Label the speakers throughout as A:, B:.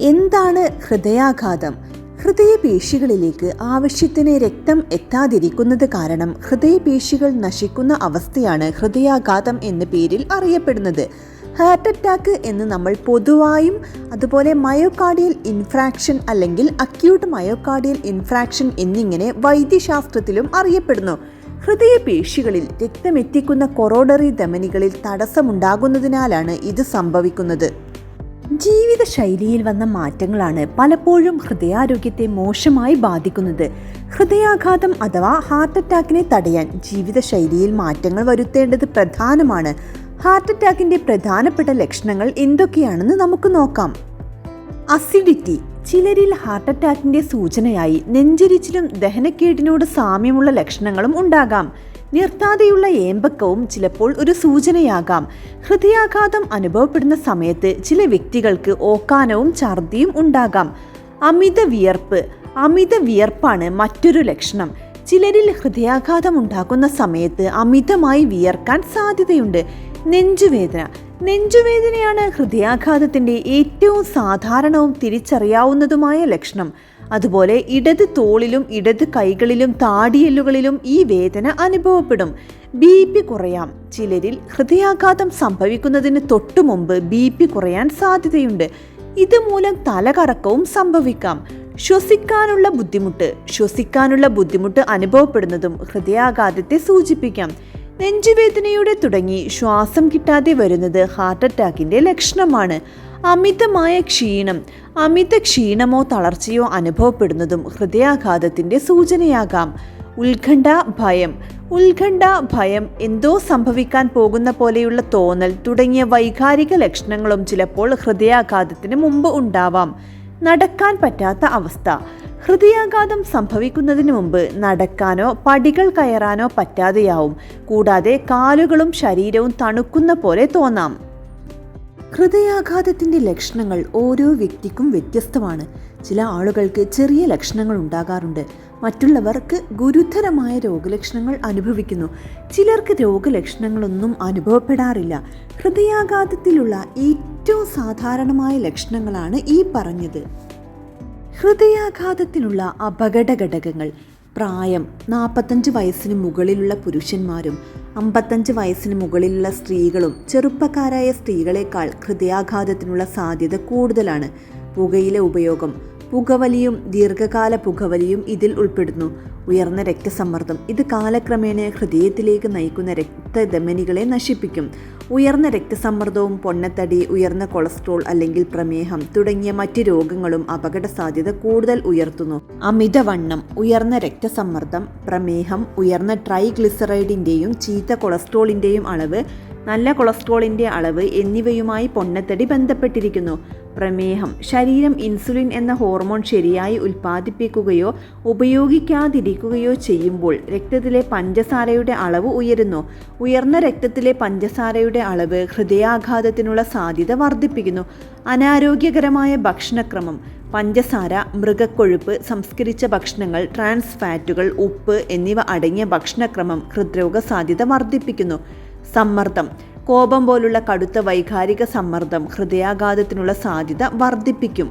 A: എന്താണ് ഹൃദയാഘാതം? ഹൃദയപേശികളിലേക്ക് ആവശ്യത്തിന് രക്തം എത്താതിരിക്കുന്നത് കാരണം ഹൃദയപേശികൾ നശിക്കുന്ന അവസ്ഥയാണ് ഹൃദയാഘാതം എന്ന പേരിൽ അറിയപ്പെടുന്നത്. ഹാർട്ട് അറ്റാക്ക് എന്ന് നമ്മൾ പൊതുവായും അതുപോലെ മയോകാർഡിയൽ ഇൻഫ്രാക്ഷൻ അല്ലെങ്കിൽ അക്യൂട്ട് മയോകാർഡിയൽ ഇൻഫ്രാക്ഷൻ എന്നിങ്ങനെ വൈദ്യശാസ്ത്രത്തിലും അറിയപ്പെടുന്നു. ഹൃദയപേശികളിൽ രക്തമെത്തിക്കുന്ന കൊറോഡറി ധമനികളിൽ തടസ്സമുണ്ടാകുന്നതിനാലാണ് ഇത് സംഭവിക്കുന്നത്. ജീവിതശൈലിയിൽ വന്ന മാറ്റങ്ങളാണ് പലപ്പോഴും ഹൃദയാരോഗ്യത്തെ മോശമായി ബാധിക്കുന്നത്. ഹൃദയാഘാതം അഥവാ ഹാർട്ട് അറ്റാക്കിനെ തടയാൻ ജീവിത ശൈലിയിൽ മാറ്റങ്ങൾ വരുത്തേണ്ടത് പ്രധാനമാണ്. ഹാർട്ട് അറ്റാക്കിന്റെ പ്രധാനപ്പെട്ട ലക്ഷണങ്ങൾ എന്തൊക്കെയാണെന്ന് നമുക്ക് നോക്കാം. അസിഡിറ്റി ചിലരിൽ ഹാർട്ട് അറ്റാക്കിന്റെ സൂചനയായി നെഞ്ചരിച്ചിലും ദഹനക്കേടിനോട് സാമ്യമുള്ള ലക്ഷണങ്ങളും ഉണ്ടാകാം. നിർത്താതെയുള്ള ഏമ്പക്കവും ചിലപ്പോൾ ഒരു സൂചനയാകാം. ഹൃദയാഘാതം അനുഭവപ്പെടുന്ന സമയത്ത് ചില വ്യക്തികൾക്ക് ഓക്കാനവും ഛർദിയും ഉണ്ടാകാം. അമിത വിയർപ്പ്. അമിത വിയർപ്പാണ് മറ്റൊരു ലക്ഷണം. ചിലരിൽ ഹൃദയാഘാതം ഉണ്ടാക്കുന്ന സമയത്ത് അമിതമായി വിയർക്കാൻ സാധ്യതയുണ്ട്. നെഞ്ചുവേദന. നെഞ്ചുവേദനയാണ് ഹൃദയാഘാതത്തിന്റെ ഏറ്റവും സാധാരണവും തിരിച്ചറിയാവുന്നതുമായ ലക്ഷണം. അതുപോലെ ഇടത് തോളിലും ഇടത് കൈകളിലും താടിയെല്ലുകളിലും ഈ വേദന അനുഭവപ്പെടും. ബി പി കുറയാം. ചിലരിൽ ഹൃദയാഘാതം സംഭവിക്കുന്നതിന് തൊട്ടു മുമ്പ് ബി പി കുറയാൻ സാധ്യതയുണ്ട്. ഇതുമൂലം തലകറക്കവും സംഭവിക്കാം. ശ്വസിക്കാനുള്ള ബുദ്ധിമുട്ട്. ശ്വസിക്കാനുള്ള ബുദ്ധിമുട്ട് അനുഭവപ്പെടുന്നതും ഹൃദയാഘാതത്തെ സൂചിപ്പിക്കാം. നെഞ്ചുവേദനയുടെ തുടങ്ങി ശ്വാസം കിട്ടാതെ വരുന്നത് ഹാർട്ട് അറ്റാക്കിന്റെ ലക്ഷണമാണ്. അമിതമായ ക്ഷീണം അമിത ക്ഷീണമോ തളർച്ചയോ അനുഭവപ്പെടുന്നതും ഹൃദയാഘാതത്തിന്റെ സൂചനയാകാം. ഉത്കണ്ഠ ഭയം ഉത്കണ്ഠ ഭയം എന്തോ സംഭവിക്കാൻ പോകുന്ന പോലെയുള്ള തോന്നൽ തുടങ്ങിയ വൈകാരിക ലക്ഷണങ്ങളും ചിലപ്പോൾ ഹൃദയാഘാതത്തിന് മുമ്പ് ഉണ്ടാവാം. നടക്കാൻ പറ്റാത്ത അവസ്ഥ ഹൃദയാഘാതം സംഭവിക്കുന്നതിന് മുമ്പ് നടക്കാനോ പടികൾ കയറാനോ പറ്റാതെയാവും. കൂടാതെ കാലുകളും ശരീരവും തണുക്കുന്ന പോലെ തോന്നാം. ഹൃദയാഘാതത്തിന്റെ ലക്ഷണങ്ങൾ ഓരോ വ്യക്തിക്കും വ്യത്യസ്തമാണ്. ചില ആളുകൾക്ക് ചെറിയ ലക്ഷണങ്ങൾ ഉണ്ടാകാറുണ്ട്. മറ്റുള്ളവർക്ക് ഗുരുതരമായ രോഗലക്ഷണങ്ങൾ അനുഭവിക്കുന്നു. ചിലർക്ക് രോഗലക്ഷണങ്ങളൊന്നും അനുഭവപ്പെടാറില്ല. ഹൃദയാഘാതത്തിലുള്ള ഏറ്റവും സാധാരണമായ ലക്ഷണങ്ങളാണ് ഈ പറഞ്ഞത്. ഹൃദയാഘാതത്തിനുള്ള അപകട ഘടകങ്ങൾ. പ്രായം നാൽപ്പത്തഞ്ച് വയസ്സിന് മുകളിലുള്ള പുരുഷന്മാരും അമ്പത്തഞ്ച് വയസ്സിന് മുകളിലുള്ള സ്ത്രീകളും ചെറുപ്പക്കാരായ സ്ത്രീകളെക്കാൾ ഹൃദയാഘാതത്തിനുള്ള സാധ്യത കൂടുതലാണ്. പുകയില ഉപയോഗം പുകവലിയും ദീർഘകാല പുകവലിയും ഇതിൽ ഉൾപ്പെടുന്നു. ഉയർന്ന രക്തസമ്മർദ്ദം ഇത് കാലക്രമേണ ഹൃദയത്തിലേക്ക് നയിക്കുന്ന രക്തധമനികളെ നശിപ്പിക്കും. ഉയർന്ന രക്തസമ്മർദ്ദവും പൊണ്ണത്തടി ഉയർന്ന കൊളസ്ട്രോൾ അല്ലെങ്കിൽ പ്രമേഹം തുടങ്ങിയ മറ്റ് രോഗങ്ങളും അപകട സാധ്യത കൂടുതൽ ഉയർത്തുന്നു. അമിതവണ്ണം ഉയർന്ന രക്തസമ്മർദ്ദം പ്രമേഹം ഉയർന്ന ട്രൈഗ്ലിസറൈഡിന്റെയും ചീത്ത കൊളസ്ട്രോളിന്റെയും അളവ് നല്ല കൊളസ്ട്രോളിന്റെ അളവ് എന്നിവയുമായി പൊണ്ണത്തടി ബന്ധപ്പെട്ടിരിക്കുന്നു. പ്രമേഹം. ശരീരം ഇൻസുലിൻ എന്ന ഹോർമോൺ ശരിയായി ഉൽപ്പാദിപ്പിക്കുകയോ ഉപയോഗിക്കാതിരിക്കുകയോ ചെയ്യുമ്പോൾ രക്തത്തിലെ പഞ്ചസാരയുടെ അളവ് ഉയരുന്നു. ഉയർന്ന രക്തത്തിലെ പഞ്ചസാരയുടെ അളവ് ഹൃദയാഘാതത്തിനുള്ള സാധ്യത വർദ്ധിപ്പിക്കുന്നു. അനാരോഗ്യകരമായ ഭക്ഷണക്രമം. പഞ്ചസാര മൃഗക്കൊഴുപ്പ് സംസ്കരിച്ച ഭക്ഷണങ്ങൾ ട്രാൻസ് ഫാറ്റുകൾ ഉപ്പ് എന്നിവ അടങ്ങിയ ഭക്ഷണക്രമം ഹൃദ്രോഗ സാധ്യത വർദ്ധിപ്പിക്കുന്നു. സമ്മർദ്ദം. കോപം പോലുള്ള കടുത്ത വൈകാരിക സമ്മർദ്ദം ഹൃദയാഘാതത്തിനുള്ള സാധ്യത വർദ്ധിപ്പിക്കും.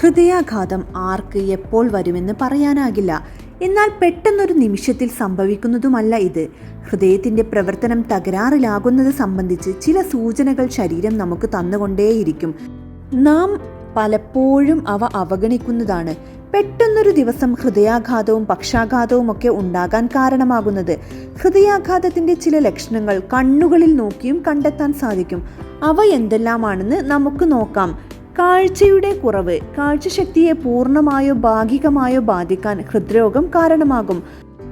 A: ഹൃദയാഘാതം ആർക്ക് എപ്പോൾ വരുമെന്ന് പറയാനാകില്ല. എന്നാൽ പെട്ടെന്നൊരു നിമിഷത്തിൽ സംഭവിക്കുന്നതുമല്ല ഇത്. ഹൃദയത്തിന്റെ പ്രവർത്തനം തകരാറിലാകുന്നത് സംബന്ധിച്ച് ചില സൂചനകൾ ശരീരം നമുക്ക് തന്നുകൊണ്ടേയിരിക്കും. നാം പലപ്പോഴും അവ അവഗണിക്കുന്നതാണ്. പെട്ടെന്നൊരു ദിവസം ഹൃദയാഘാതവും പക്ഷാഘാതവും ഒക്കെ ഉണ്ടാകാൻ കാരണമാകുന്നത്. ഹൃദയാഘാതത്തിന്റെ ചില ലക്ഷണങ്ങൾ കണ്ണുകളിൽ നോക്കിയും കണ്ടെത്താൻ സാധിക്കും. അവ എന്തെല്ലാമാണെന്ന് നമുക്ക് നോക്കാം. കാഴ്ചയുടെ കുറവ് കാഴ്ചശക്തിയെ പൂർണമായോ ഭാഗികമായോ ബാധിക്കാൻ ഹൃദ്രോഗം കാരണമാകും.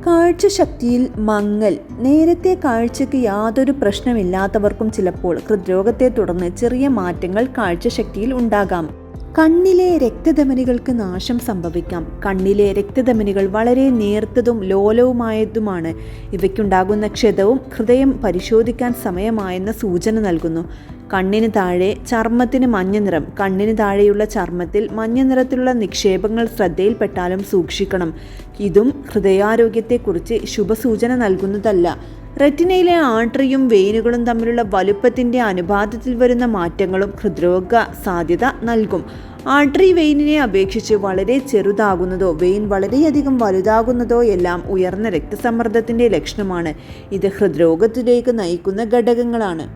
A: കാഴ്ചശക്തിയിൽ മങ്ങൽ നേരത്തെ കാഴ്ചയ്ക്ക് യാതൊരു പ്രശ്നമില്ലാത്തവർക്കും ചിലപ്പോൾ ഹൃദ്രോഗത്തെ തുടർന്ന് ചെറിയ മാറ്റങ്ങൾ കാഴ്ചശക്തിയിൽ ഉണ്ടാകാം. കണ്ണിലെ രക്തധമനികൾക്ക് നാശം സംഭവിക്കാം. കണ്ണിലെ രക്തധമനികൾ വളരെ നേർത്തതും ലോലവുമായതുമാണ്. ഇവയ്ക്കുണ്ടാകുന്ന ക്ഷതവും ഹൃദയം പരിശോധിക്കാൻ സമയമായെന്ന സൂചന നൽകുന്നു. കണ്ണിന് താഴെ ചർമ്മത്തിന് മഞ്ഞ നിറം. കണ്ണിന് താഴെയുള്ള ചർമ്മത്തിൽ മഞ്ഞ നിറത്തിലുള്ള നിക്ഷേപങ്ങൾ ശ്രദ്ധയിൽപ്പെട്ടാലും സൂക്ഷിക്കണം. ഇതും ഹൃദയാരോഗ്യത്തെക്കുറിച്ച് ശുഭസൂചന നൽകുന്നതല്ല. റെറ്റിനയിലെ ആർട്ടറിയും വെയിനുകളും തമ്മിലുള്ള വലുപ്പത്തിന്റെ അനുപാതത്തിൽ വരുന്ന മാറ്റങ്ങളും ഹൃദ്രോഗ സാധ്യത നൽകും. ആർട്ടറി വെയിനിനെ അപേക്ഷിച്ച് വളരെ ചെറുതാകുന്നതോ വെയിൻ വളരെയധികം വലുതാകുന്നതോ എല്ലാം ഉയർന്ന രക്തസമ്മർദ്ദത്തിന്റെ ലക്ഷണമാണ്. ഇത് ഹൃദ്രോഗത്തിലേക്ക് നയിക്കുന്ന ഘടകങ്ങളാണ്.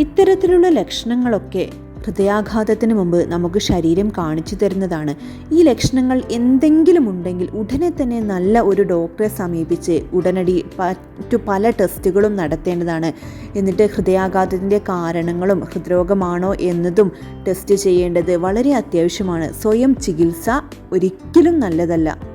A: ഇത്തരത്തിലുള്ള ലക്ഷണങ്ങളൊക്കെ ഹൃദയാഘാതത്തിന് മുമ്പ് നമുക്ക് ശരീരം കാണിച്ചു തരുന്നതാണ്. ഈ ലക്ഷണങ്ങൾ എന്തെങ്കിലും ഉണ്ടെങ്കിൽ ഉടനെ തന്നെ നല്ല ഒരു ഡോക്ടറെ സമീപിച്ച് ഉടനടി മറ്റു പല ടെസ്റ്റുകളും നടത്തേണ്ടതാണ്. എന്നിട്ട് ഹൃദയാഘാതത്തിന്റെ കാരണങ്ങളും ഹൃദ്രോഗമാണോ എന്നതും ടെസ്റ്റ് ചെയ്യേണ്ടത് വളരെ അത്യാവശ്യമാണ്. സ്വയം ചികിത്സ ഒരിക്കലും നല്ലതല്ല.